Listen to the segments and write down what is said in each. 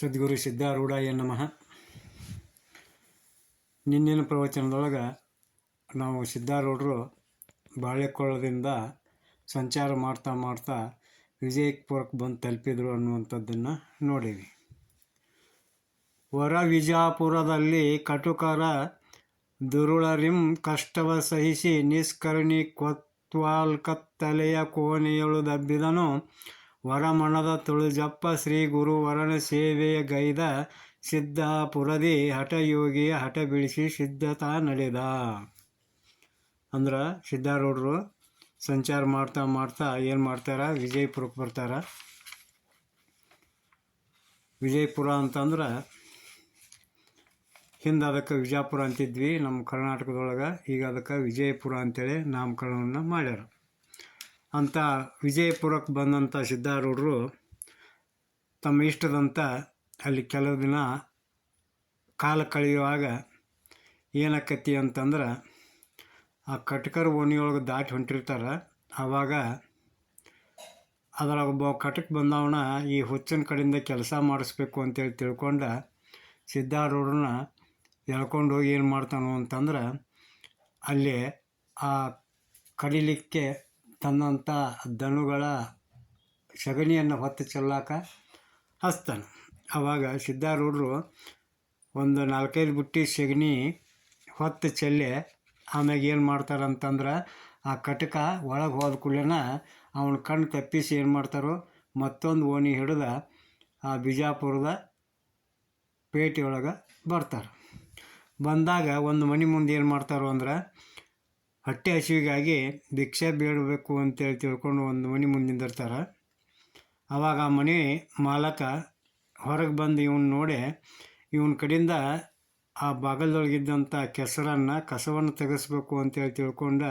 ಸದ್ಗುರು ಸಿದ್ಧಾರೂಢಾಯ ನಮಃ. ನಿನ್ನಿನ ಪ್ರವಚನದೊಳಗೆ ನಾವು ಸಿದ್ಧಾರೂಢರು ಬಾಳೆಕೊಳ್ಳದಿಂದ ಸಂಚಾರ ಮಾಡ್ತಾ ಮಾಡ್ತಾ ವಿಜಯಪುರಕ್ಕೆ ಬಂದು ತಲುಪಿದ್ರು ಅನ್ನುವಂಥದ್ದನ್ನು ನೋಡೀವಿ. ವರ ವಿಜಾಪುರದಲ್ಲಿ ಕಟುಕರ ದುರುಳರಿಂ ಕಷ್ಟವ ಸಹಿಸಿ ನಿಷ್ಕರ್ಣಿ ಕೊತ್ವಾಲ್ಕತ್ತಲೆಯ ಕೋಣೆಯೊಳು ದಬ್ಬಿದನು. ವರಮಣದ ತುಳುಜಪ್ಪ ಶ್ರೀ ಗುರು ವರನ ಸೇವೆಯ ಗೈದ ಸಿದ್ದಾಪುರದಿ ಹಠಯೋಗಿಯ ಹಠ ಬಿಡಿಸಿ ಸಿದ್ಧತಾ ನಡೆದ. ಅಂದ್ರೆ ಸಿದ್ಧಾರೂಢರು ಸಂಚಾರ ಮಾಡ್ತಾ ಮಾಡ್ತಾ ಏನು ಮಾಡ್ತಾರ? ವಿಜಯಪುರಕ್ಕೆ ಬರ್ತಾರ. ವಿಜಯಪುರ ಅಂತಂದ್ರೆ ಹಿಂದೆ ಅದಕ್ಕೆ ವಿಜಯಪುರ ಅಂತಿದ್ವಿ ನಮ್ಮ ಕರ್ನಾಟಕದೊಳಗೆ, ಈಗ ಅದಕ್ಕೆ ವಿಜಯಪುರ ಅಂತೇಳಿ ನಾಮಕರಣವನ್ನು ಮಾಡ್ಯಾರ. ಅಂತ ವಿಜಯಪುರಕ್ಕೆ ಬಂದಂಥ ಸಿದ್ಧಾರೂಢರು ತಮ್ಮ ಇಷ್ಟದಂತ ಅಲ್ಲಿ ಕೆಲವು ದಿನ ಕಾಲ ಕಳೆಯುವಾಗ ಏನಕ್ಕತಿ ಅಂತಂದ್ರೆ ಆ ಕಟಕರ ಓಣಿಯೊಳಗೆ ದಾಟಿ ಹೊಂಟಿರ್ತಾರೆ. ಆವಾಗ ಅದರ ಒಬ್ಬ ಕಟಕ್ ಬಂದವನ ಈ ಹುಚ್ಚಿನ ಕಡೆಯಿಂದ ಕೆಲಸ ಮಾಡಿಸ್ಬೇಕು ಅಂತೇಳಿ ತಿಳ್ಕೊಂಡ ಸಿದ್ಧಾರೂಢನ ಎಳ್ಕೊಂಡು ಹೋಗಿ ಏನು ಮಾಡ್ತಾನೋ ಅಂತಂದ್ರೆ ಅಲ್ಲಿ ಆ ಕಡಿಲಿಕ್ಕೆ ತಂದಂಥ ದನುಗಳ ಸಗಣಿಯನ್ನು ಹೊತ್ತು ಚೆಲ್ಲಾಕ ಹಚ್ತಾನೆ. ಆವಾಗ ಸಿದ್ಧಾರೂಢರು ಒಂದು ನಾಲ್ಕೈದು ಬುಟ್ಟಿ ಸಗಣಿ ಹೊತ್ತು ಚೆಲ್ಲಿ ಆಮ್ಯಾಗ ಏನು ಮಾಡ್ತಾರೆ ಅಂತಂದ್ರೆ ಆ ಕಟಕ ಒಳಗೆ ಹೋದ ಕೂಡಲೇನ ಅವನ ಕಣ್ಣು ತಪ್ಪಿಸಿ ಏನು ಮಾಡ್ತಾರೋ ಮತ್ತೊಂದು ಓಣಿ ಹಿಡಿದ ಆ ಬಿಜಾಪುರದ ಪೇಟೆಯೊಳಗೆ ಬರ್ತಾರೆ. ಬಂದಾಗ ಒಂದು ಮನೆ ಮುಂದೆ ಏನು ಮಾಡ್ತಾರೋ ಅಂದ್ರೆ ಹೊಟ್ಟೆ ಹಸಿವಿಗಾಗಿ ಭಿಕ್ಷೆ ಬೇಡಬೇಕು ಅಂತೇಳಿ ತಿಳ್ಕೊಂಡು ಒಂದು ಮನೆ ಮುಂದೆ ನಿಂದಿರ್ತಾರೆ. ಆವಾಗ ಆ ಮನೆ ಮಾಲಕ ಹೊರಗೆ ಬಂದು ಇವನು ನೋಡಿ ಇವನ ಕಡೆಯಿಂದ ಆ ಬಾಗಲದೊಳಗಿದ್ದಂಥ ಕೆಸರನ್ನು, ಕಸವನ್ನು ತೆಗೆಸ್ಬೇಕು ಅಂತೇಳಿ ತಿಳ್ಕೊಂಡ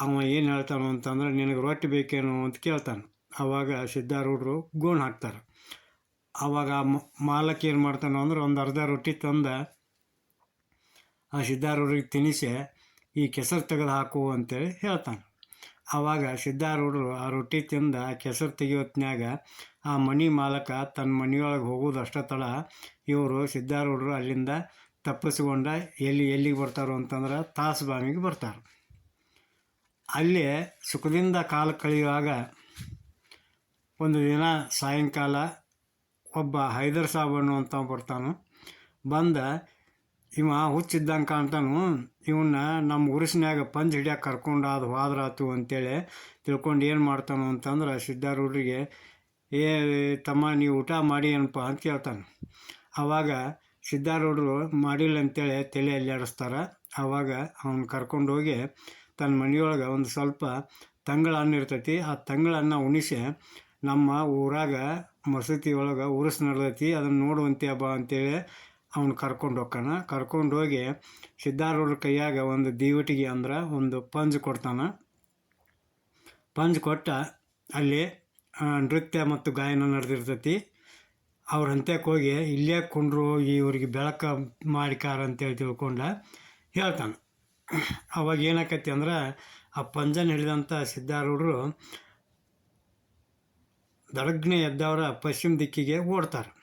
ಅವ ಏನು ಹೇಳ್ತಾನು ಅಂತಂದ್ರೆ, ನಿನಗೆ ರೊಟ್ಟಿ ಬೇಕೇನು? ಅಂತ ಕೇಳ್ತಾನೆ. ಆವಾಗ ಸಿದ್ಧಾರೂಢರು ಗೋಣ್ ಹಾಕ್ತಾರೆ. ಆವಾಗ ಮಾಲಕ ಏನು ಮಾಡ್ತಾನೋ ಅಂದ್ರೆ ಒಂದು ಅರ್ಧ ರೊಟ್ಟಿ ತಂದ ಆ ಸಿದ್ಧಾರೂಢರಿಗೆ ತಿನ್ನಿಸಿ ಈ ಕೆಸರು ತೆಗೆದು ಹಾಕು ಅಂತೇಳಿ ಹೇಳ್ತಾನೆ. ಆವಾಗ ಸಿದ್ಧಾರೂಢರು ಆ ರೊಟ್ಟಿ ತಿಂದ ಕೆಸರು ತೆಗಿಯೋತ್ನ್ಯಾಗ ಆ ಮನೆ ಮಾಲಕ ತನ್ನ ಮನೆಯೊಳಗೆ ಹೋಗೋದು ಅಷ್ಟೇ ತಡ. ಇವರು ಸಿದ್ಧಾರೂಢರು ಅಲ್ಲಿಂದ ತಪ್ಪಿಸ್ಕೊಂಡ ಎಲ್ಲಿ ಎಲ್ಲಿಗೆ ಬರ್ತಾರೋ ಅಂತಂದ್ರೆ ತಾಸ್ಬಾಮಿಗೆ ಬರ್ತಾರೆ. ಅಲ್ಲಿ ಸುಖದಿಂದ ಕಾಲ ಕಳೆಯುವಾಗ ಒಂದು ದಿನ ಸಾಯಂಕಾಲ ಒಬ್ಬ ಹೈದರ್ ಸಾಬ್ ಅಂತ ಬರ್ತಾನೆ. ಬಂದ ಇವ ಹುಚ್ಚಿದ್ದಂಗೆ ಕಾಣ್ತಾನು. ಇವನ್ನ ನಮ್ಮ ಉರಿಸಿನಾಗ ಪಂಜ್ ಹಿಡಿಯಕ್ಕೆ ಕರ್ಕೊಂಡು ಅದು ಹೋದ್ರಾತು ಅಂತೇಳಿ ತಿಳ್ಕೊಂಡು ಏನು ಮಾಡ್ತಾನು ಅಂತಂದ್ರೆ ಸಿದ್ಧಾರೂಢರಿಗೆ ಏ ತಮ್ಮ ನೀವು ಊಟ ಮಾಡಿ ಏನಪ್ಪ? ಅಂತ ಕೇಳ್ತಾನೆ. ಆವಾಗ ಸಿದ್ಧಾರೂಢರು ಮಾಡಿಲ್ಲ ಅಂತೇಳಿ ತಲೆ ಅಲ್ಲಾಡಿಸ್ತಾರೆ. ಆವಾಗ ಅವನು ಕರ್ಕೊಂಡೋಗಿ ತನ್ನ ಮನೆಯೊಳಗೆ ಒಂದು ಸ್ವಲ್ಪ ತಂಗಳ ಹಣ್ಣು ಇರ್ತೈತಿ. ಆ ತಂಗಳನ್ನ ಉಣಿಸಿ ನಮ್ಮ ಊರಾಗ ಮಸೂತಿ ಒಳಗೆ ಉರುಸು ನಡೆದೈತಿ. ಅದನ್ನು ನೋಡುವಂತೆ ಬಾ ಅಂತೇಳಿ ಅವ್ನು ಕರ್ಕೊಂಡು ಹೋಗ್ತಾನ. ಕರ್ಕೊಂಡು ಹೋಗಿ ಸಿದ್ಧಾರೂಢರ ಕೈಯಾಗ ಒಂದು ದೀವಟಿಗೆ ಅಂದ್ರೆ ಒಂದು ಪಂಜ್ ಕೊಡ್ತಾನೆ. ಪಂಜ್ ಕೊಟ್ಟ ಅಲ್ಲಿ ನೃತ್ಯ ಮತ್ತು ಗಾಯನ ನಡೆದಿರ್ತೈತಿ. ಅವ್ರ ಅಂತ್ಯಕ್ಕೆ ಹೋಗಿ ಇಲ್ಲೇ ಕೊಂಡ್ರು ಇವ್ರಿಗೆ ಬೆಳಕ ಮಾಡಿಕಾರ ಅಂತೇಳಿ ತಿಳ್ಕೊಂಡ ಹೇಳ್ತಾನೆ. ಅವಾಗ ಏನಾಕತಿ ಅಂದ್ರೆ ಆ ಪಂಜನ ಹಿಡಿದಂಥ ಸಿದ್ಧಾರೂಢರು ದಡಗ್ನೆ ಎದ್ದವರ ಪಶ್ಚಿಮ ದಿಕ್ಕಿಗೆ ಓಡ್ತಾರೆ.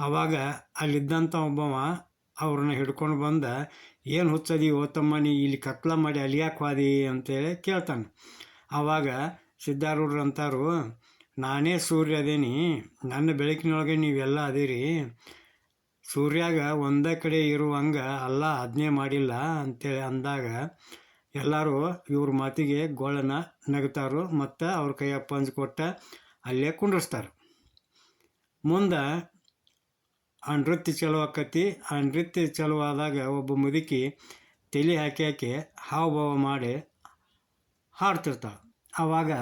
ಆವಾಗ ಅಲ್ಲಿದ್ದಂಥ ಒಬ್ಬವ ಅವ್ರನ್ನ ಹಿಡ್ಕೊಂಡು ಬಂದ, ಏನು ಹುಚ್ಚದಿ ಓತಮ್ಮ, ನೀ ಇಲ್ಲಿ ಕತ್ಲ ಮಾಡಿ ಅಲಿಯಾಕೆ ಹೋದಿ ಅಂತೇಳಿ ಕೇಳ್ತಾನೆ. ಆವಾಗ ಸಿದ್ಧಾರೂಢ್ರು ಅಂತಾರು, ನಾನೇ ಸೂರ್ಯ ಅದೇನಿ, ನನ್ನ ಬೆಳಕಿನೊಳಗೆ ನೀವೆಲ್ಲ ಅದೀರಿ. ಸೂರ್ಯಾಗ ಒಂದೇ ಕಡೆ ಇರುವಂಗ ಅಲ್ಲ ಆಜ್ಞೆ ಮಾಡಿಲ್ಲ ಅಂತೇಳಿ ಅಂದಾಗ ಎಲ್ಲರೂ ಇವ್ರ ಮಾತಿಗೆ ಗೋಳನ ನಗ್ತಾರು ಮತ್ತು ಅವ್ರ ಕೈಯಾಗ ಪಂಜ್ ಕೊಟ್ಟ ಅಲ್ಲೇ ಕುಂಡ್ರಿಸ್ತಾರೆ. ಮುಂದೆ ಆ ನೃತ್ಯ ಚಲೋ ಆಕತಿ. ಆ ನೃತ್ಯ ಚಲೋ ಆದಾಗ ಒಬ್ಬ ಮುದುಕಿ ತಲೆ ಹಾಕಿ ಹಾಕಿ ಹಾವು ಭಾವ ಮಾಡಿ ಹಾಡ್ತಿರ್ತಾಳೆ. ಆವಾಗ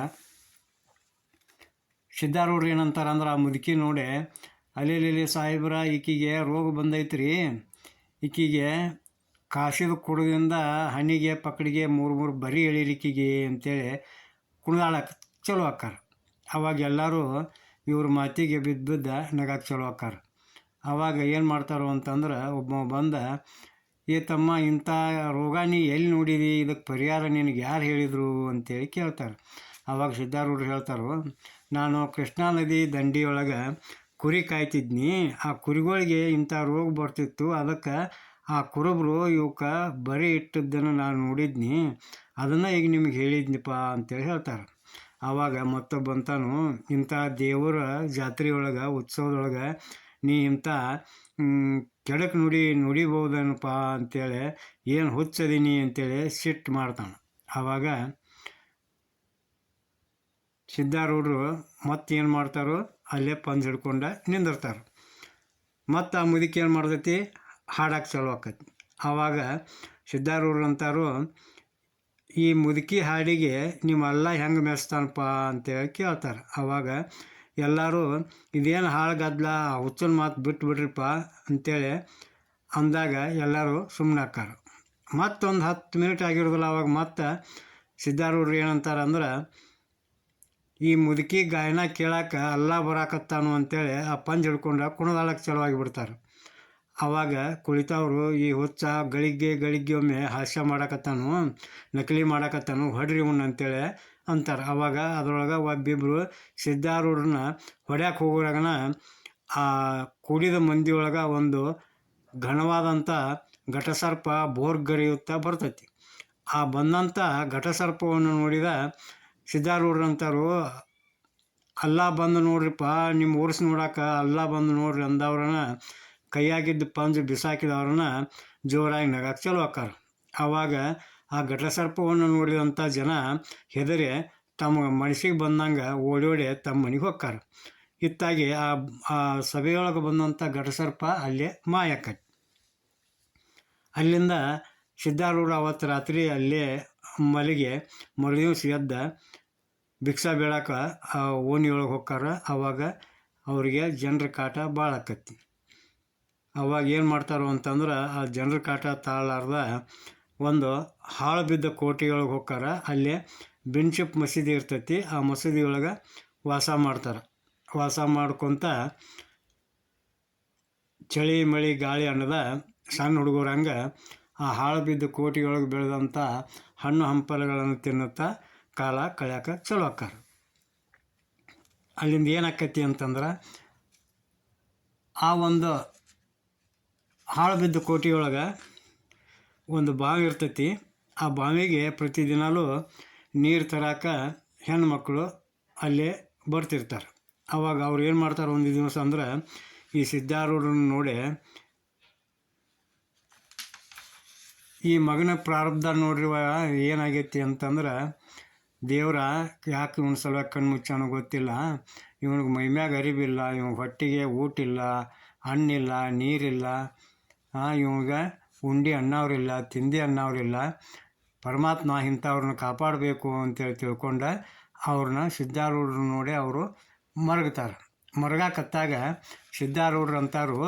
ಸಿದ್ಧಾರೂಢರು ಏನಂತಾರೆ ಅಂದ್ರೆ ಆ ಮುದುಕಿ ನೋಡಿ ಅಲ್ಲಿ ಸಾಹೇಬ್ರ, ಈಕಿಗೆ ರೋಗ ಬಂದೈತ್ರಿ. ಈಕಿಗೆ ಕಾಸಿದ ಕುಡದಿಂದ ಹಣ್ಣಿಗೆ, ಪಕ್ಡಿಗೆ ಮೂರು ಮೂರು ಬರಿ ಈಕಿಗೆ ಅಂತೇಳಿ ಕುಣಿದಾಳಕ್ಕೆ ಚಲೋ ಆಕ್ಕಾರ. ಅವಾಗ ಎಲ್ಲರೂ ಇವ್ರ ಮಾತಿಗೆ ಬಿದ್ದು ಬಿದ್ದ ನಗಾಕ್ ಚಲೋ ಆಕ್ಕಾರ. ಆವಾಗ ಏನು ಮಾಡ್ತಾರೆ ಅಂತಂದ್ರೆ ಒಬ್ಬ ಬಂದ, ಏ ತಮ್ಮ, ಇಂಥ ರೋಗ ನೀ ಎಲ್ಲಿ ನೋಡಿದಿ? ಇದಕ್ಕೆ ಪರಿಹಾರ ನಿನಗೆ ಯಾರು ಹೇಳಿದರು? ಅಂತೇಳಿ ಕೇಳ್ತಾರೆ. ಆವಾಗ ಸಿದ್ಧಾರೂಢರು ಹೇಳ್ತಾರೋ, ನಾನು ಕೃಷ್ಣಾ ನದಿ ದಂಡಿಯೊಳಗೆ ಕುರಿ ಕಾಯ್ತಿದ್ನಿ. ಆ ಕುರಿಗಳಿಗೆ ಇಂಥ ರೋಗ ಬರ್ತಿತ್ತು. ಅದಕ್ಕೆ ಆ ಕುರುಬರು ಇವಕ್ಕೆ ಬರೀ ಇಟ್ಟದ್ದನ್ನು ನಾನು ನೋಡಿದ್ನಿ. ಅದನ್ನು ಈಗ ನಿಮಗೆ ಹೇಳಿದ್ನಿಪ್ಪ ಅಂತೇಳಿ ಹೇಳ್ತಾರೆ. ಆವಾಗ ಮತ್ತೊಬ್ಬಂತಾನು ಇಂಥ ದೇವರ ಜಾತ್ರೆ ಒಳಗೆ ಉತ್ಸವದೊಳಗೆ ನೀ ಇಂಥ ಕೆಡಕ್ ನುಡಿ, ನುಡಿಬೋದೇನಪ್ಪ ಅಂತೇಳಿ ಏನು ಹುಚ್ಚದೀನಿ ಅಂತೇಳಿ ಸಿಟ್ಟು ಮಾಡ್ತಾನೆ. ಆವಾಗ ಸಿದ್ಧಾರೂಢರು ಮತ್ತೇನು ಮಾಡ್ತಾರೋ ಅಲ್ಲೇ ಪಂದ್ ಹಿಡ್ಕೊಂಡು ನಿಂದಿರ್ತಾರೆ. ಮತ್ತು ಆ ಮುದುಕಿ ಏನು ಮಾಡ್ತೈತಿ? ಹಾಡಕ್ಕೆ ಚಾಲು ಆಕೈತಿ. ಆವಾಗ ಸಿದ್ಧಾರೂಢರು ಅಂತಾರು, ಈ ಮುದುಕಿ ಹಾಡಿಗೆ ನೀವೆಲ್ಲ ಹೆಂಗೆ ಮೆಚ್ತಾನಪ್ಪ ಅಂತೇಳಿ ಕೇಳ್ತಾರೆ. ಆವಾಗ ಎಲ್ಲರೂ ಇದೇನು ಹಾಳು ಗದ್ದಲ ಹುಚ್ಚನ ಮಾತು ಬಿಟ್ಟು ಬಿಡ್ರಿಪ್ಪ ಅಂತೇಳಿ ಅಂದಾಗ ಎಲ್ಲರೂ ಸುಮ್ಮನೆ ಹಾಕಾರ ಮತ್ತೊಂದು ಹತ್ತು ಮಿನಿಟ್ ಆಗಿರೋದಿಲ್ಲ, ಅವಾಗ ಮತ್ತೆ ಸಿದ್ಧಾರೂಢರು ಏನಂತಾರೆ ಅಂದ್ರೆ, ಈ ಮುದುಕಿ ಗಾಯನ ಕೇಳಕ್ಕೆ ಅಲ್ಲ ಬರಾಕತ್ತಾನು ಅಂತೇಳಿ ಆ ಪಂಜ್ ಹಿಡ್ಕೊಂಡು ಕುಣದಾಳಕ್ಕೆ ಚಲುವಾಗಿ ಬಿಡ್ತಾರೆ ಆವಾಗ ಕುಳಿತವರು ಈ ಹುಚ್ಚ ಗಳಿಗೆ ಗಳಿಗೆ ಒಮ್ಮೆ ಹಾಸ್ಯ ಮಾಡಕತ್ತಾನು, ನಕಲಿ ಮಾಡಕತ್ತಾನು, ಹೊಡ್ರಿ ಉಣ್ಣು ಅಂತೇಳಿ ಅಂತಾರೆ. ಅವಾಗ ಅದರೊಳಗೆ ಒಬ್ಬಿಬ್ಬರು ಸಿದ್ಧಾರೂಢರನ್ನ ಹೊಡ್ಯಾಕೆ ಹೋಗೋರಾಗನ ಆ ಕೂಡಿದ ಮಂದಿಯೊಳಗೆ ಒಂದು ಘನವಾದಂಥ ಘಟಸರ್ಪ ಬೋರ್ಗರಿಯುತ್ತಾ ಬರ್ತೈತಿ. ಆ ಬಂದಂಥ ಘಟಸರ್ಪವನ್ನು ನೋಡಿದ ಸಿದ್ಧಾರೂಢರಂತಾರು, ಅಲ್ಲ ಬಂದು ನೋಡ್ರಿಪ್ಪ ನಿಮ್ಮ ಓಡಿಸಿ ನೋಡಕ್ಕೆ ಅಲ್ಲ ಬಂದು ನೋಡ್ರಿ ಅಂದವ್ರನ್ನ ಕೈಯಾಗಿದ್ದ ಪಂಜು ಬಿಸಾಕಿದವ್ರನ್ನ ಜೋರಾಗಿ ನಗಾಕೆ ಚಲೋ ಆಕಾರ. ಆವಾಗ ಆ ಘಟಸರ್ಪವನ್ನು ನೋಡಿದಂಥ ಜನ ಹೆದರಿ ತಮ್ಮ ಮನಸ್ಸಿಗೆ ಬಂದಂಗೆ ಓಡಿ ಓಡಿ ತಮ್ಮ ಮನೆಗೆ ಹೋಗ್ತಾರೆ ಇತ್ತಾಗಿ ಆ ಆ ಸಭೆಯೊಳಗೆ ಬಂದಂಥ ಘಟಸರ್ಪ ಅಲ್ಲೇ ಮಾಯಕ್ಕೈತಿ ಅಲ್ಲಿಂದ ಸಿದ್ಧಾರೂಢ ಅವತ್ತು ರಾತ್ರಿ ಅಲ್ಲೇ ಮಲಿಗೆ ಮರುದಿವ್ಸ ಎದ್ದ ಭಿಕ್ಷಾ ಬೀಳಕ್ಕೆ ಆ, ಓಣಿಯೊಳಗೆ ಹೋಗ್ತಾರ ಆವಾಗ ಅವರಿಗೆ ಜನರ ಕಾಟ ಭಾಳ ಆಕತಿ ಅವಾಗ ಏನು ಮಾಡ್ತಾರೋ ಅಂತಂದ್ರೆ ಆ ಜನರ ಕಾಟ ತಾಳಾರ್ದ ಒಂದು ಹಾಳು ಬಿದ್ದ ಕೋಟೆಯೊಳಗೆ ಹೋಗ್ತಾರ ಅಲ್ಲಿ ಬಿನ್ಶಿಪ್ ಮಸೀದಿ ಇರ್ತೈತಿ, ಆ ಮಸೀದಿಯೊಳಗೆ ವಾಸ ಮಾಡ್ತಾರೆ. ವಾಸ ಮಾಡ್ಕೊತ ಚಳಿ, ಮಳಿ, ಗಾಳಿ ಅನ್ನದ ಸಣ್ಣ ಹುಡುಗರಂಗೆ ಆ ಹಾಳು ಬಿದ್ದ ಕೋಟೆಯೊಳಗೆ ಬೆಳೆದಂಥ ಹಣ್ಣು ಹಂಪಲುಗಳನ್ನು ತಿನ್ನುತ್ತಾ ಕಾಲ ಕಳ್ಯಾಕ ಚಲೋ ಆಕ್ಕಾರ. ಅಲ್ಲಿಂದ ಏನಾಕೈತಿ ಅಂತಂದ್ರೆ ಆ ಒಂದು ಹಾಳು ಬಿದ್ದ ಕೋಟೆಯೊಳಗೆ ಒಂದು ಬಾವಿ ಇರ್ತೈತಿ. ಆ ಬಾವಿಗೆ ಪ್ರತಿದಿನಾಲೂ ನೀರು ತರಾಕ ಹೆಣ್ಮಕ್ಳು ಅಲ್ಲೇ ಬರ್ತಿರ್ತಾರೆ. ಅವಾಗ ಅವ್ರು ಏನು ಮಾಡ್ತಾರೆ ಒಂದು ದಿವಸ ಅಂದ್ರೆ ಈ ಸಿದ್ಧಾರೂಢರನ್ನು ನೋಡಿ ಈ ಮಗನ ಪ್ರಾರಬ್ಧ ನೋಡಿರುವ ಏನಾಗೈತಿ ಅಂತಂದ್ರೆ ದೇವ್ರ ಯಾಕೆ ಇವನ ಸಲುವಾಗಿ ಕಣ್ಣು ಮುಚ್ಚಾನೋ ಗೊತ್ತಿಲ್ಲ. ಇವನಿಗೆ ಮೈಮ್ಯಾಗ ಅರಿವಿಲ್ಲ ಇವ್ನ ಹೊಟ್ಟೆಗೆ ಊಟ ಇಲ್ಲ ಹಣ್ಣಿಲ್ಲ, ನೀರಿಲ್ಲ. ಇವಾಗ ಉಂಡಿ ಅನ್ನೋರಿಲ್ಲ ತಿಂಡಿ ಅನ್ನೋರಿಲ್ಲ ಪರಮಾತ್ಮ ಇಂಥವ್ರನ್ನ ಕಾಪಾಡಬೇಕು ಅಂತೇಳಿ ತಿಳ್ಕೊಂಡ ಅವ್ರನ್ನ ಸಿದ್ಧಾರೂಢರು ನೋಡಿ ಅವರು ಮರಗ್ತಾರೆ. ಮರಗಾಕತ್ತಾಗ ಸಿದ್ಧಾರೂಢರು ಅಂತಾರು,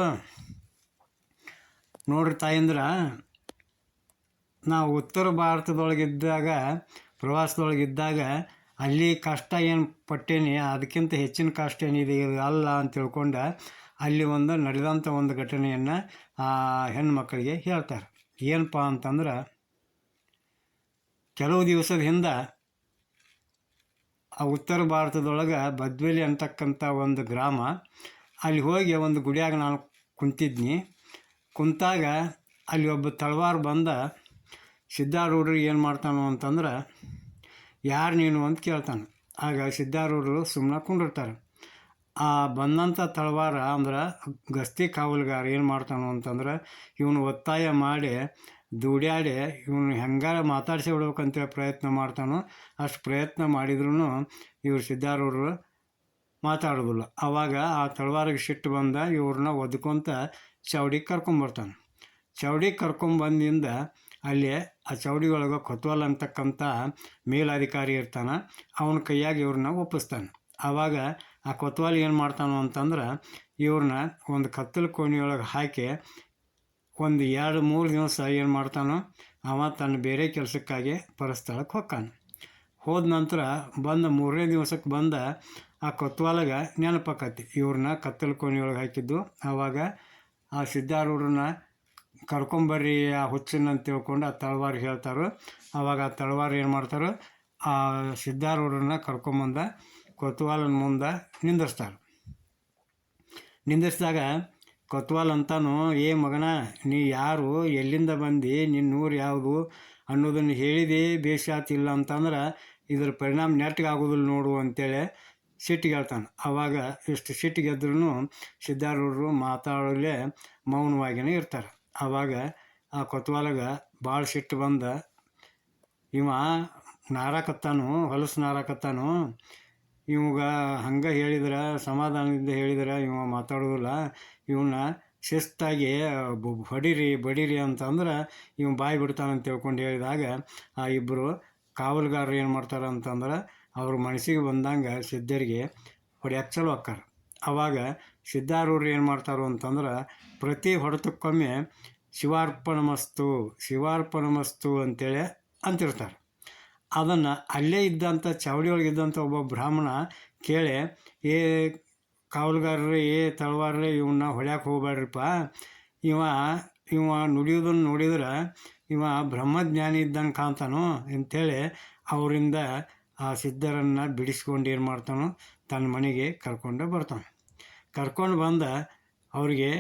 ನೋಡ್ರಿ ತಾಯಂದ್ರ, ನಾವು ಉತ್ತರ ಭಾರತದೊಳಗಿದ್ದಾಗ, ಪ್ರವಾಸದೊಳಗಿದ್ದಾಗ ಅಲ್ಲಿ ಕಷ್ಟ ಏನು ಪಟ್ಟೇನಿ, ಅದಕ್ಕಿಂತ ಹೆಚ್ಚಿನ ಕಷ್ಟ ಏನಿದೆ, ಅಲ್ಲ ಅಂತ ತಿಳ್ಕೊಂಡ ಅಲ್ಲಿ ಒಂದು ನಡೆದಂಥ ಒಂದು ಘಟನೆಯನ್ನು, ಆ ಹೆಣ್ಮಕ್ಕಳಿಗೆ ಹೇಳ್ತಾರೆ. ಏನಪ್ಪ ಅಂತಂದ್ರೆ, ಕೆಲವು ದಿವಸದ ಹಿಂದೆ ಆ ಉತ್ತರ ಭಾರತದೊಳಗೆ ಬದ್ವೇಲಿ ಅಂತಕ್ಕಂಥ ಒಂದು ಗ್ರಾಮ, ಅಲ್ಲಿ ಹೋಗಿ ಒಂದು ಗುಡಿಯಾಗ ನಾನು ಕುಂತಿದ್ನಿ. ಕುಂತಾಗ ಅಲ್ಲಿ ಒಬ್ಬ ತಳವಾರು ಬಂದ ಸಿದ್ಧಾರೂಢರು ಏನು ಮಾಡ್ತಾನೋ ಅಂತಂದ್ರೆ, ಯಾರು ನೀನು ಅಂತ ಕೇಳ್ತಾನೆ. ಆಗ ಸಿದ್ಧಾರೂಢರು ಸುಮ್ಮನೆ ಕುಂಡಿರ್ತಾರೆ. ಆ ಬಂದಂಥ ತಳವಾರ ಅಂದ್ರೆ ಗಸ್ತಿ ಕಾವಲುಗಾರ ಏನು ಮಾಡ್ತಾನೋ ಅಂತಂದ್ರೆ ಇವನು ಒತ್ತಾಯ ಮಾಡಿ ದುಡ್ಯಾಡಿ ಇವನು ಹೆಂಗಾರ ಮಾತಾಡಿಸಿ ಬಿಡ್ಬೇಕಂತೇಳಿ ಪ್ರಯತ್ನ ಮಾಡ್ತಾನೋ ಅಷ್ಟು ಪ್ರಯತ್ನ ಮಾಡಿದ್ರೂ ಇವ್ರು ಸಿದ್ಧಾರೂಢರು ಮಾತಾಡೋದಿಲ್ಲ. ಆವಾಗ ಆ ತಳವಾರಿಗೆ ಸಿಟ್ಟು ಬಂದ ಇವ್ರನ್ನ ಒದ್ಕೊಂತ ಚೌಡಿಗೆ ಕರ್ಕೊಂಬರ್ತಾನೆ ಚೌಡಿಗೆ ಕರ್ಕೊಂಬಂದಿಂದ ಅಲ್ಲಿ ಆ ಚೌಡಿ ಒಳಗೆ ಅಂತಕ್ಕಂಥ ಮೇಲಧಿಕಾರಿ ಇರ್ತಾನೆ. ಅವನ ಕೈಯಾಗಿ ಇವ್ರನ್ನ ಒಪ್ಪಿಸ್ತಾನೆ. ಆವಾಗ ಆ ಕೊತ್ವಾಲಿ ಏನು ಮಾಡ್ತಾನೋ ಅಂತಂದ್ರೆ ಇವ್ರನ್ನ ಒಂದು ಕತ್ತಲು ಕೋಣೆಯೊಳಗೆ ಹಾಕಿ ಒಂದು ಎರಡು ಮೂರು ದಿವಸ ಏನು ಮಾಡ್ತಾನೋ ಅವ ತನ್ನ ಬೇರೆ ಕೆಲಸಕ್ಕಾಗಿ ಪರಸ್ಥಳಕ್ಕೆ ಹೊಕ್ಕಾನೆ. ಹೋದ ನಂತರ ಬಂದ ಮೂರನೇ ದಿವಸಕ್ಕೆ ಬಂದ ಆ ಕೊತ್ವಾಲಗ ನೆನಪಾಕತಿ. ಇವ್ರನ್ನ ಕತ್ತಲು ಕೋಣೆಯೊಳಗೆ ಹಾಕಿದ್ದು. ಆವಾಗ ಆ ಸಿದ್ಧಾರೂಢರನ್ನ ಕರ್ಕೊಂಬರ್ರಿ ಆ ಹುಚ್ಚನ್ನ ಅಂತ ತಿಳ್ಕೊಂಡು ಆ ತಳವಾರ ಹೇಳ್ತಾರೋ. ಆವಾಗ ಆ ತಳವಾರ ಏನು ಮಾಡ್ತಾರೋ? ಆ ಸಿದ್ಧಾರೂಢರನ್ನ ಕರ್ಕೊಂಬಂದ ಕೊತ್ವಾಲನ ಮುಂದೆ ನಿಂದಿಸ್ತಾರೆ ನಿಂದಿಸಿದಾಗ ಕೊತ್ವಾಲ್ ಅಂತಾನು, ಏ ಮಗನ, ನೀ ಯಾರು, ಎಲ್ಲಿಂದ ಬಂದು ನಿನ್ನ ಊರು ಯಾವುದು ಅನ್ನೋದನ್ನು ಹೇಳಿದೆ ಬೇಷಾತಿಲ್ಲ ಅಂತಂದ್ರೆ ಇದರ ಪರಿಣಾಮ ನೆಟ್ಟಿಗೆ ಆಗೋದಿಲ್ಲ ನೋಡು ಅಂತೇಳಿ ಸಿಟ್ಟಿಗೆ ಹೇಳ್ತಾನೆ. ಆವಾಗ ಎಷ್ಟು ಸಿಟ್ಟಿಗೆದ್ರೂ ಸಿದ್ಧಾರೂಢರು ಮಾತಾಡಲೇ ಮೌನವಾಗಿಯೇ ಇರ್ತಾರೆ. ಆವಾಗ ಆ ಕೊತ್ವಾಲಗ ಭಾಳ ಸಿಟ್ಟು ಬಂದ, ಇವ ನಾರಾಕತ್ತಾನು, ಹೊಲಸು ನಾರಾಕತ್ತಾನು ಇವಾಗ ಹಂಗೆ ಹೇಳಿದ್ರೆ, ಸಮಾಧಾನದಿಂದ ಹೇಳಿದ್ರೆ, ಇವ ಮಾತಾಡೋದಿಲ್ಲ. ಇವನ್ನ ಶಿಸ್ತಾಗಿ ಹೊಡಿರಿ, ಬಡೀರಿ ಅಂತಂದ್ರೆ ಇವ್ನು ಬಾಯಿ ಬಿಡ್ತಾನಂತ ತಿಳ್ಕೊಂಡು ಹೇಳಿದಾಗ, ಆ ಇಬ್ಬರು ಕಾವಲುಗಾರರು ಏನು ಮಾಡ್ತಾರೆ ಅಂತಂದ್ರೆ, ಅವ್ರ ಮನಸ್ಸಿಗೆ ಬಂದಂಗೆ ಸಿದ್ಧರಿಗೆ ಹೊಡ್ಯಾಕೆ ಚಲೋ ಆಕ್ಕಾರ ಆವಾಗ ಸಿದ್ಧಾರೂರು ಏನು ಮಾಡ್ತಾರೋ ಅಂತಂದ್ರೆ, ಪ್ರತಿ ಹೊಡೆತಕ್ಕೊಮ್ಮೆ ಶಿವಾರ್ಪಣಮಸ್ತು ಶಿವಾರ್ಪಣಮಸ್ತು ಅಂತೇಳಿ ಅಂತಿರ್ತಾರೆ. ಅದನ್ನು ಅಲ್ಲೇ ಇದ್ದಂಥ ಚಾವಡಿ ಒಳಗೆ ಇದ್ದಂಥ ಒಬ್ಬ ಬ್ರಾಹ್ಮಣ ಕೇಳಿ, ಏ ಕಾವಲುಗಾರರೇ, ಏ ತಳವಾರ್ರೆ ಇವನ್ನ ಹೊಳ್ಯಾಕೆ ಹೋಗ್ಬೇಡ್ರಿಪ್ಪ ಇವ ಇವ ನುಡಿಯೋದನ್ನು ನೋಡಿದ್ರೆ ಇವ ಬ್ರಹ್ಮಜ್ಞಾನಿ ಇದ್ದಂಗೆ ಕಾಣ್ತಾನೋ? ಅಂಥೇಳಿ ಅವರಿಂದ ಆ ಸಿದ್ಧರನ್ನು ಬಿಡಿಸ್ಕೊಂಡು ಏನು ಮಾಡ್ತಾನೋ ತನ್ನ ಮನೆಗೆ ಕರ್ಕೊಂಡು ಬರ್ತಾನೆ. ಕರ್ಕೊಂಡು ಬಂದ ಅವರಿಗೆ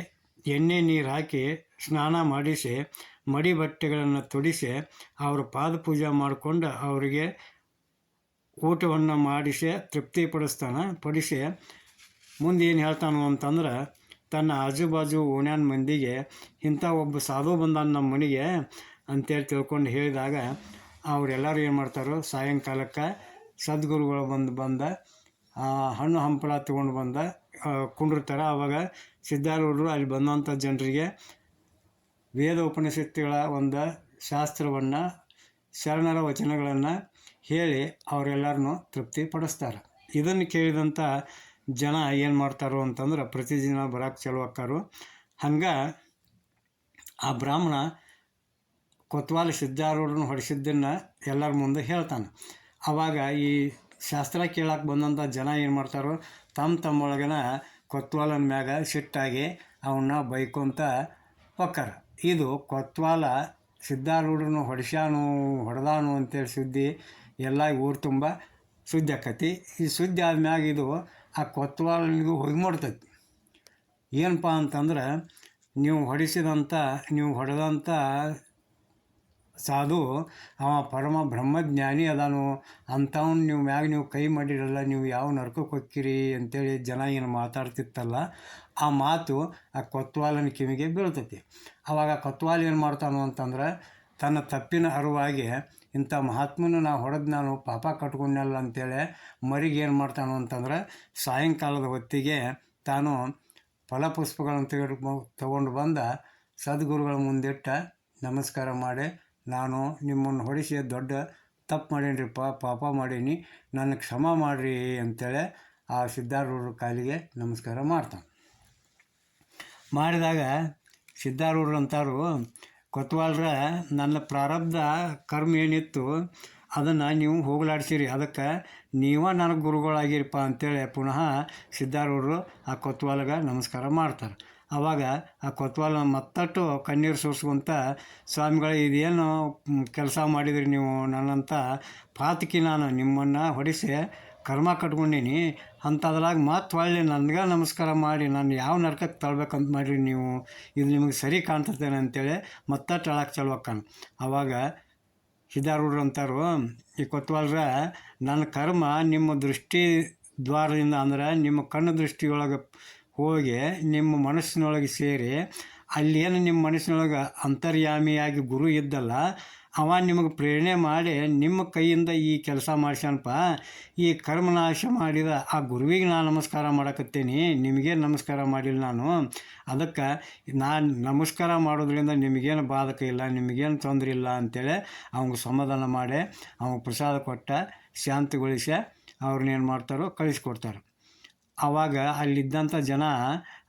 ಎಣ್ಣೆ ನೀರು ಹಾಕಿ ಸ್ನಾನ ಮಾಡಿಸಿ ಮಡಿ ಬಟ್ಟೆಗಳನ್ನು ತೊಡಿಸಿ ಅವರು ಪಾದಪೂಜೆ ಮಾಡಿಕೊಂಡು ಅವರಿಗೆ ಊಟವನ್ನು ಮಾಡಿಸಿ ತೃಪ್ತಿಪಡಿಸ್ತಾನೆ, ಪಡಿಸಿ ಮುಂದೆ ಏನು ಹೇಳ್ತಾನು ಅಂತಂದ್ರೆ ತನ್ನ ಆಜು ಬಾಜು ಓಣ್ಯಾನ ಮಂದಿಗೆ, ಇಂಥ ಒಬ್ಬ ಸಾಧು ಬಂದಾನ ನಮ್ಮ ಮನೆಗೆ ಅಂತೇಳಿ ತಿಳ್ಕೊಂಡು ಹೇಳಿದಾಗ ಅವರೆಲ್ಲರೂ ಏನು ಮಾಡ್ತಾರೋ ಸಾಯಂಕಾಲಕ್ಕೆ ಸದ್ಗುರುಗಳು ಬಂದು ಬಂದ ಹಣ್ಣು ಹಂಪಲ ತೊಗೊಂಡು ಬಂದ ಕುಂಡಿರ್ತಾರೆ ಆವಾಗ ಸಿದ್ಧಾರೂಢರು ಅಲ್ಲಿ ಬಂದಂಥ ಜನರಿಗೆ ವೇದ ಉಪನಿಷತ್ತುಗಳ ಒಂದು ಶಾಸ್ತ್ರವನ್ನು ಶರಣರ ವಚನಗಳನ್ನು ಹೇಳಿ ಅವರೆಲ್ಲರನ್ನೂ ತೃಪ್ತಿಪಡಿಸ್ತಾರೆ. ಇದನ್ನು ಕೇಳಿದಂಥ ಜನ ಏನು ಮಾಡ್ತಾರೋ ಅಂತಂದ್ರೆ ಪ್ರತಿದಿನ ಬರೋಕ್ಕೆ ಚಲೋ ಹಾಕಾರು ಹಂಗೆ ಆ ಬ್ರಾಹ್ಮಣ ಕೊತ್ವಾಲ ಸಿದ್ಧಾರೂಢನ ಹೊಡಿಸಿದ್ದನ್ನು ಎಲ್ಲರ ಮುಂದೆ ಹೇಳ್ತಾನೆ. ಆವಾಗ ಈ ಶಾಸ್ತ್ರ ಕೇಳಕ್ಕೆ ಬಂದಂಥ ಜನ ಏನು ಮಾಡ್ತಾರೋ ತಮ್ಮ ತಮ್ಮೊಳಗನ ಕೊತ್ವಾಲನ ಮ್ಯಾಗ ಸಿಟ್ಟಾಗಿ ಅವನ್ನ ಬೈಕೊಂತ ಹೊಕ್ಕಾರ. ಇದು ಕೊತ್ವಾಲ ಸಿದ್ಧಾರೂಢನು ಹೊಡಿಸ್ಯಾನು, ಹೊಡೆದಾನು ಅಂತೇಳಿ ಸುದ್ದಿ ಎಲ್ಲ ಊರು ತುಂಬ ಸುದ್ದಿ ಆಕತಿ. ಈ ಸುದ್ದಿ ಆದ್ಮ್ಯಾಗ ಇದು ಆ ಕೊತ್ವಾಲನಿಗೂ ಹೋಗಿ ಮಾಡ್ತೈತಿ ಏನಪ್ಪ ಅಂತಂದ್ರೆ, ನೀವು ಹೊಡೆಸಿದಂಥ ನೀವು ಹೊಡೆದಂಥ ಸಾಧು, ಅವ ಪರಮ ಬ್ರಹ್ಮಜ್ಞಾನಿ ಅದಾನು. ಅಂಥವ್ನು ನೀವು ಮ್ಯಾಗ ನೀವು ಕೈ ಮಾಡಿರಲ್ಲ, ನೀವು ಯಾವ ನರ್ಕಕ್ಕೆ ಹೊಕ್ಕಿರಿ ಅಂತೇಳಿ ಜನ ಏನು ಮಾತಾಡ್ತಿತ್ತಲ್ಲ, ಆ ಮಾತು ಆ ಕೊತ್ವಾಲನ ಕಿವಿಗೆ ಬೀಳ್ತೈತಿ. ಅವಾಗ ಕೊತ್ವಾಲ ಏನು ಮಾಡ್ತಾನು ಅಂತಂದ್ರೆ, ತನ್ನ ತಪ್ಪಿನ ಅರಿವಾಗಿ, ಇಂಥ ಮಹಾತ್ಮನ ನಾ ಹೊಡೆದು ನಾನು ಪಾಪ ಕಟ್ಕೊಂಡಲ್ಲ ಅಂತೇಳಿ ಮರಿಗೆ ಏನು ಮಾಡ್ತಾನು ಅಂತಂದ್ರೆ, ಸಾಯಂಕಾಲದ ಹೊತ್ತಿಗೆ ತಾನು ಫಲಪುಷ್ಪಗಳನ್ನು ತೆಗೆದು ತಗೊಂಡು ಬಂದ ಸದ್ಗುರುಗಳ ಮುಂದಿಟ್ಟ ನಮಸ್ಕಾರ ಮಾಡಿ ನಾನು ನಿಮ್ಮನ್ನು ಹೊಡಿಸಿ ದೊಡ್ಡ ತಪ್ಪು ಮಾಡೀನಿರಿಪ್ಪ, ಪಾಪ ಮಾಡೀನಿ, ನನಗೆ ಕ್ಷಮ ಮಾಡಿರಿ ಅಂತೇಳಿ ಆ ಸಿದ್ಧಾರೂಢರ ಕಾಲಿಗೆ ನಮಸ್ಕಾರ ಮಾಡ್ತಾನೆ. ಮಾಡಿದಾಗ ಸಿದ್ಧಾರೂಢರು ಅಂತಾರು, ಕೊತ್ವಾಲ್ರ, ನನ್ನ ಪ್ರಾರಬ್ಧ ಕರ್ಮ ಏನಿತ್ತು, ಅದನ್ನು ನೀವು ಹೋಗಲಾಡಿಸಿರಿ, ಅದಕ್ಕೆ ನೀವೇ ನನಗೆ ಗುರುಗಳಾಗಿರಿಪ್ಪ ಅಂತೇಳಿ ಪುನಃ ಸಿದ್ಧಾರೂಢರು ಆ ಕೊತ್ವಾಲ್ಗೆ ನಮಸ್ಕಾರ ಮಾಡ್ತಾರೆ. ಆವಾಗ ಆ ಕೊತ್ವಾಲ ಮತ್ತಷ್ಟು ಕಣ್ಣೀರು ಸುರಿಸ್ಕೊಂತ ಸ್ವಾಮಿಗಳ, ಇದೇನು ಕೆಲಸ ಮಾಡಿದ್ರಿ ನೀವು ನನ್ನಂಥ ಪಾತಕಿ ನಾನು ನಿಮ್ಮನ್ನು ಹೊಡಿಸಿ ಕರ್ಮ ಕಟ್ಕೊಂಡೀನಿ. ಅಂಥದ್ರಾಗ ಮತ್ತೆ ಹೊಳ್ಳಿ, ನನಗೆ ನಮಸ್ಕಾರ ಮಾಡಿ, ನಾನು ಯಾವ ನರ್ಕಕ್ಕೆ ತಳ್ಬೇಕಂತ ಮಾಡಿರಿ ನೀವು. ಇದು ನಿಮಗೆ ಸರಿ ಕಾಣ್ತದೇನೆ ಅಂತೇಳಿ ಮತ್ತೆ ಟಳಕ್ಕೆ ಚಲ್ವಕ್ಕನ್ ಆವಾಗ ಹಿದಾರೂಢರು ಅಂತಾರು, ಈ ಕೊತ್ವಾಲ್ರ ನನ್ನ ಕರ್ಮ ನಿಮ್ಮ ದೃಷ್ಟಿ ದ್ವಾರದಿಂದ ಅಂದ್ರೆ ನಿಮ್ಮ ಕಣ್ಣು ದೃಷ್ಟಿಯೊಳಗೆ ಹೋಗಿ ನಿಮ್ಮ ಮನಸ್ಸಿನೊಳಗೆ ಸೇರಿ, ಅಲ್ಲೇನು ನಿಮ್ಮ ಮನಸ್ಸಿನೊಳಗೆ ಅಂತರ್ಯಾಮಿಯಾಗಿ ಗುರು ಇದ್ದಲ್ಲ, ಅವ ನಿಮಗೆ ಪ್ರೇರಣೆ ಮಾಡಿ ನಿಮ್ಮ ಕೈಯಿಂದ ಈ ಕೆಲಸ ಮಾಡ್ಸ್ಯಾನಪ್ಪ, ಈ ಕರ್ಮನಾಶ ಮಾಡಿದ ಆ ಗುರುವಿಗೆ ನಾನು ನಮಸ್ಕಾರ ಮಾಡಕತ್ತೀನಿ, ನಿಮಗೇ ನಮಸ್ಕಾರ ಮಾಡಿಲ್ಲ ನಾನು. ಅದಕ್ಕೆ ನಾನು ನಮಸ್ಕಾರ ಮಾಡೋದ್ರಿಂದ ನಿಮಗೇನು ಬಾಧಕ ಇಲ್ಲ, ನಿಮಗೇನು ತೊಂದರೆ ಇಲ್ಲ ಅಂತೇಳಿ ಅವ್ಗೆ ಸಮಾಧಾನ ಮಾಡಿ ಅವ್ನಿಗೆ ಪ್ರಸಾದ ಕೊಟ್ಟ, ಶಾಂತಿಗೊಳಿಸಿ ಅವ್ರನ್ನೇನು ಮಾಡ್ತಾರೋ ಕಳಿಸ್ಕೊಡ್ತಾರೆ ಆವಾಗ ಅಲ್ಲಿದ್ದಂಥ ಜನ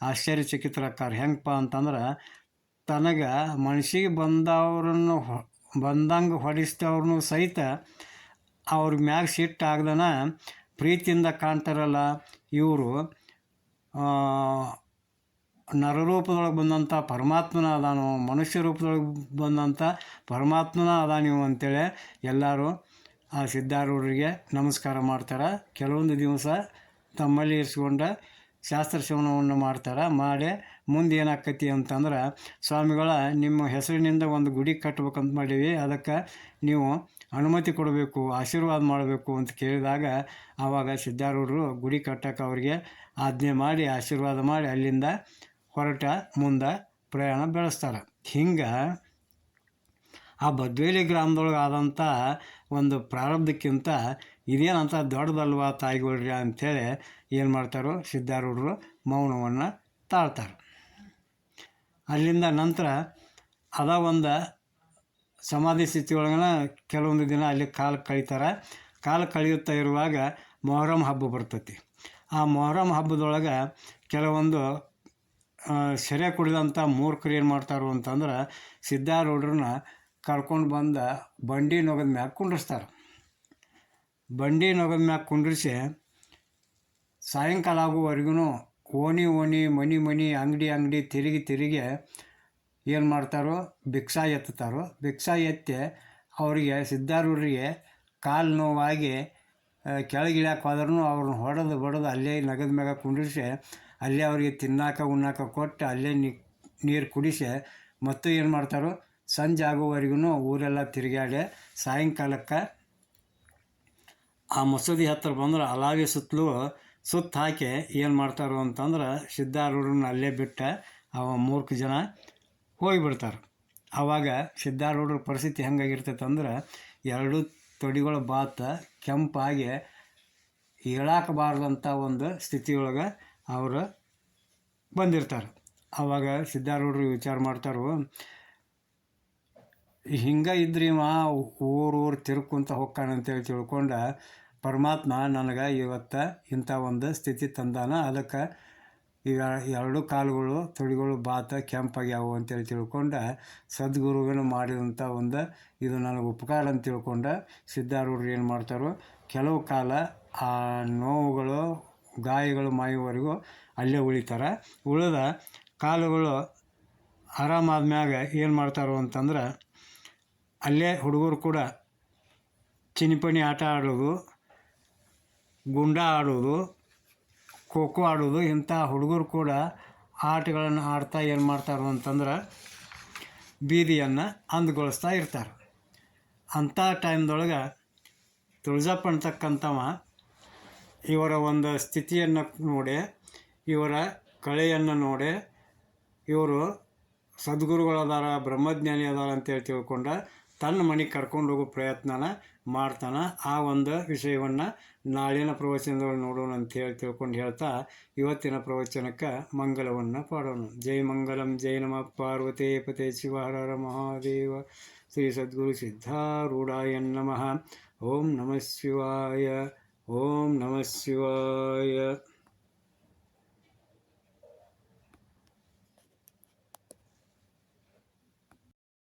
ಆಶ್ಚರ್ಯಚಕಿತರಾಕಾರ ಹೆಂಗಪ್ಪ ಅಂತಂದ್ರೆ, ತನಗೆ ಮನಸ್ಸಿಗೆ ಬಂದವ್ರನ್ನು ಬಂದಂಗೆ ಹೊಡಿಸಿದವ್ರನ್ನೂ ಸಹಿತ ಅವ್ರ ಮ್ಯಾಗ ಸಿಟ್ಟು ಆಗ್ದನ ಪ್ರೀತಿಯಿಂದ ಕಾಣ್ತಾರಲ್ಲ ಇವರು ನರರೂಪದೊಳಗೆ ಬಂದಂಥ ಪರಮಾತ್ಮನ ಅದಾನು, ಮನುಷ್ಯ ರೂಪದೊಳಗೆ ಬಂದಂಥ ಪರಮಾತ್ಮನ ಅದಾನಿವು ಅಂತೇಳಿ ಎಲ್ಲರೂ ಆ ಸಿದ್ಧಾರೂಢರಿಗೆ ನಮಸ್ಕಾರ ಮಾಡ್ತಾರೆ. ಕೆಲವೊಂದು ದಿವಸ ತಮ್ಮಲ್ಲಿ ಇರಿಸ್ಕೊಂಡ ಶಾಸ್ತ್ರ ಶ್ರವಣವನ್ನು ಮಾಡ್ತಾರೆ, ಮಾಡಿ ಮುಂದೆ ಏನಾಕತಿ ಅಂತಂದ್ರೆ, ಸ್ವಾಮಿಗಳ ನಿಮ್ಮ ಹೆಸರಿನಿಂದ ಒಂದು ಗುಡಿ ಕಟ್ಬೇಕಂತ ಮಾಡೀವಿ, ಅದಕ್ಕೆ ನೀವು ಅನುಮತಿ ಕೊಡಬೇಕು, ಆಶೀರ್ವಾದ ಮಾಡಬೇಕು ಅಂತ ಕೇಳಿದಾಗ ಆವಾಗ ಸಿದ್ಧಾರೂರು ಗುಡಿ ಕಟ್ಟಕ್ಕೆ ಅವರಿಗೆ ಆಜ್ಞೆ ಮಾಡಿ, ಆಶೀರ್ವಾದ ಮಾಡಿ ಅಲ್ಲಿಂದ ಹೊರಟ ಮುಂದೆ ಪ್ರಯಾಣ ಬೆಳೆಸ್ತಾರೆ. ಹಿಂಗೆ ಆ ಬದ್ವೇಲಿ ಗ್ರಾಮದೊಳಗೆ ಆದಂಥ ಒಂದು ಪ್ರಾರಬ್ಧಕ್ಕಿಂತ ಇದೇನಂತ ದೊಡ್ಡದಲ್ವಾ ತಾಯಿಗಳ್ರಿ ಅಂಥೇಳಿ ಏನು ಮಾಡ್ತಾರೋ ಸಿದ್ಧಾರೂಢರು ಮೌನವನ್ನು ತಾಳ್ತಾರೆ. ಅಲ್ಲಿಂದ ನಂತರ ಅದ ಒಂದು ಸಮಾಧಿ ಸ್ಥಿತಿ ಒಳಗನ ಕೆಲವೊಂದು ದಿನ ಅಲ್ಲಿ ಕಾಲ ಕಳೀತಾರೆ. ಕಾಲ ಕಳೆಯುತ್ತಾ ಇರುವಾಗ ಮೊಹರಂ ಹಬ್ಬ ಬರ್ತೈತಿ. ಆ ಮೊಹರಂ ಹಬ್ಬದೊಳಗೆ ಕೆಲವೊಂದು ಸೆರೆ ಕುಡಿದಂಥ ಮೂರ್ಖರು ಏನು ಮಾಡ್ತಾರೋ ಅಂತಂದ್ರೆ ಸಿದ್ಧಾರೂಢರನ್ನ ಕರ್ಕೊಂಡು ಬಂದ ಬಂಡಿ ನೊಗದ ಮ್ಯಾಗ ಕುಂಡ್ರಿಸ್ತಾರೆ. ಬಂಡಿ ನೊಗದ ಮ್ಯಾಗ ಕುಂಡ್ರಿಸಿ ಸಾಯಂಕಾಲ ಆಗುವವರೆಗೂ ಓಣಿ ಓಣಿ ಮನಿ ಮನಿ ಅಂಗಡಿ ಅಂಗಡಿ ತಿರುಗಿ ತಿರುಗಿ ಏನು ಮಾಡ್ತಾರೋ ಭಿಕ್ಷಾ ಎತ್ತುತ್ತಾರೋ ಭಿಕ್ಷಾ ಎತ್ತಿ ಅವರಿಗೆ ಸಿದ್ಧಾರೂಢರಿಗೆ ಕಾಲು ನೋವಾಗಿ ಕೆಳಗಿಳ್ಯಾಕೆ ಹೋದ್ರೂ ಅವ್ರನ್ನ ಹೊಡೆದು ಬಡದು ಅಲ್ಲೇ ನಗದ ಮ್ಯಾಗ ಕುಂಡ್ರಿಸಿ ಅಲ್ಲೇ ಅವರಿಗೆ ತಿನ್ನಾಕ ಉಣ್ಣಾಕ ಕೊಟ್ಟು ಅಲ್ಲೇ ನೀರು ಕುಡಿಸಿ ಮತ್ತು ಏನು ಮಾಡ್ತಾರೋ ಸಂಜೆ ಆಗುವವರೆಗೂ ಊರೆಲ್ಲ ತಿರುಗಾಡಿ ಸಾಯಂಕಾಲಕ್ಕೆ ಆ ಮಸೂದಿ ಹತ್ತಿರ ಬಂದ್ರೆ ಅಲಾವಿ ಸುತ್ತಲೂ ಸುತ್ತ ಹಾಕಿ ಏನು ಮಾಡ್ತಾರೋ ಅಂತಂದ್ರೆ ಸಿದ್ಧಾರೂಢನ ಅಲ್ಲೇ ಬಿಟ್ಟು ಅವ ಮೂರ್ಖ ಜನ ಹೋಗಿಬಿಡ್ತಾರೆ. ಆವಾಗ ಸಿದ್ಧಾರೂಢರ ಪರಿಸ್ಥಿತಿ ಹೆಂಗಾಗಿರ್ತೈತೆ ಅಂದ್ರೆ ಎರಡು ತೊಡಿಗಳ ಬಾತ ಕೆಂಪಾಗಿ ಹೇಳಾಕಬಾರ್ದಂಥ ಒಂದು ಸ್ಥಿತಿಯೊಳಗೆ ಅವರು ಬಂದಿರ್ತಾರೆ. ಆವಾಗ ಸಿದ್ಧಾರೂಢರು ವಿಚಾರ ಮಾಡ್ತಾರೋ, ಹಿಂಗೆ ಇದ್ರಿ ಮಾ, ಊರು ಊರು ತಿರ್ಕೊಂತ ಅಂತೇಳಿ ತಿಳ್ಕೊಂಡು ಪರಮಾತ್ಮ ನನಗೆ ಇವತ್ತು ಇಂಥ ಒಂದು ಸ್ಥಿತಿ ತಂದಾನ. ಅದಕ್ಕೆ ಈಗ ಎರಡು ಕಾಲುಗಳು, ತೊಡಿಗಳು, ಬಾತ, ಕೆಂಪಾಗ್ಯಾವು ಅಂತೇಳಿ ತಿಳ್ಕೊಂಡು ಸದ್ಗುರುವಿನ ಮಾಡಿದಂಥ ಒಂದು ಇದು ನನಗೆ ಉಪಕಾರ ಅಂತ ತಿಳ್ಕೊಂಡು ಸಿದ್ಧಾರೂಢರು ಏನು ಮಾಡ್ತಾರೋ, ಕೆಲವು ಕಾಲ ಆ ನೋವುಗಳು, ಗಾಯಗಳು ಮಾಯುವವರೆಗೂ ಅಲ್ಲೇ ಉಳಿತಾರೆ. ಉಳಿದ ಕಾಲುಗಳು ಆರಾಮಾದ ಮ್ಯಾಗ ಏನು ಮಾಡ್ತಾರೋ ಅಂತಂದ್ರೆ ಅಲ್ಲೇ ಹುಡುಗರು ಕೂಡ ಚಿನಿಪಣಿ ಆಟ ಆಡೋದು ಗುಂಡ ಆಡೋದು, ಖೋ ಖೋ ಆಡೋದು, ಇಂಥ ಹುಡುಗರು ಕೂಡ ಆಟಗಳನ್ನು ಆಡ್ತಾ ಏನು ಮಾಡ್ತಾರೆ ಅಂತಂದ್ರೆ ಬೀದಿಯನ್ನು ಅಂದಗೊಳಿಸ್ತಾ ಇರ್ತಾರೆ. ಅಂಥ ಟೈಮ್ದೊಳಗೆ ತುಳಜಪ್ಪ ಅಂತಕ್ಕಂಥವ ಇವರ ಒಂದು ಸ್ಥಿತಿಯನ್ನು ನೋಡಿ, ಇವರ ಕಳೆಯನ್ನು ನೋಡಿ, ಇವರು ಸದ್ಗುರುಗಳದಾರ ಬ್ರಹ್ಮಜ್ಞಾನಿ ಅದಾರ ಅಂತೇಳಿ ತಿಳ್ಕೊಂಡು ತನ್ನ ಮನೆಗೆ ಕರ್ಕೊಂಡು ಹೋಗೋ ಪ್ರಯತ್ನನ ಮಾಡ್ತಾನೆ. ಆ ಒಂದು ವಿಷಯವನ್ನು ನಾಳಿನ ಪ್ರವಚನದಲ್ಲಿ ನೋಡೋಣ ಅಂತ ಹೇಳಿ ತಿಳ್ಕೊಂಡು ಹೇಳ್ತಾ ಇವತ್ತಿನ ಪ್ರವಚನಕ್ಕೆ ಮಂಗಲವನ್ನು ಪಾಡೋಣ. ಜೈ ಮಂಗಲಂ, ಜೈ ನಮ. ಪಾರ್ವತಿ ಪತೆ ಶಿವ, ಹರ ಹರ ಮಹಾದೇವ. ಶ್ರೀ ಸದ್ಗುರು ಸಿದ್ಧಾರೂಢಾಯ ನಮಃ. ಓಂ ನಮಃ ಶಿವಾಯ. ಓಂ ನಮಃ ಶಿವಾಯ.